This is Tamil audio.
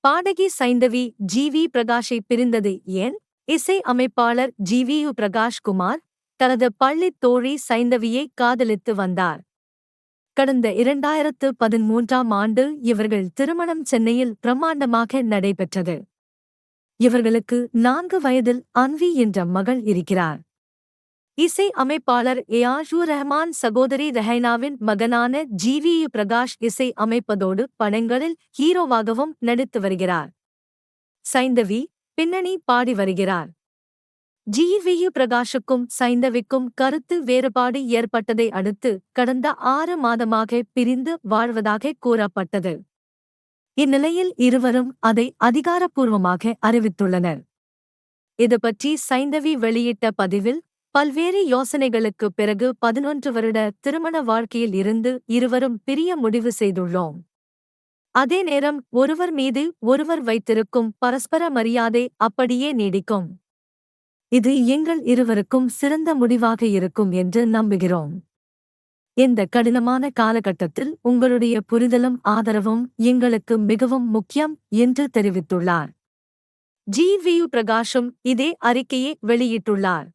பாடகி சைந்தவி ஜி வி பிரகாஷை பிரிந்தது ஏன்? இசை அமைப்பாளர் G V U Prakash Kumar தனது பள்ளித் தோழி சைந்தவியை காதலித்து வந்தார். கடந்த இரண்டாயிரத்து பதிமூன்றாம் ஆண்டு இவர்கள் திருமணம் சென்னையில் பிரம்மாண்டமாக நடைபெற்றது. இவர்களுக்கு நான்கு வயதில் அன்வி என்ற மகள் இருக்கிறார். இசை அமைப்பாளர் ஏஆஷூர் ரஹ்மான் சகோதரி ரெஹைனாவின் மகனான ஜிவியு பிரகாஷ் இசை அமைப்பதோடு படங்களில் ஹீரோவாகவும் நடித்து வருகிறார். சைந்தவி பின்னணி பாடி வருகிறார். ஜி வி பிரகாஷுக்கும் சைந்தவிக்கும் கருத்து வேறுபாடு ஏற்பட்டதை அடுத்து கடந்த ஆறு மாதமாக பிரிந்து வாழ்வதாக கூறப்பட்டது. இந்நிலையில் இருவரும் அதை அதிகாரப்பூர்வமாக அறிவித்துள்ளனர். இதுபற்றி சைந்தவி வெளியிட்ட பதிவில் பல்வேறு யோசனைகளுக்கு பிறகு பதினொன்று வருட திருமண வாழ்க்கையில் இருந்து இருவரும் பிரிய முடிவு செய்துள்ளோம். அதே நேரம் ஒருவர் மீது ஒருவர் வைத்திருக்கும் பரஸ்பர மரியாதை அப்படியே நீடிக்கும். இது எங்கள் இருவருக்கும் சிறந்த முடிவாக இருக்கும் என்று நம்புகிறோம். இந்த கடினமான காலகட்டத்தில் உங்களுடைய புரிதலும் ஆதரவும் எங்களுக்கு மிகவும் முக்கியம் என்று தெரிவித்துள்ளார். ஜி. வி பிரகாஷும் இதே அறிக்கையை வெளியிட்டுள்ளார்.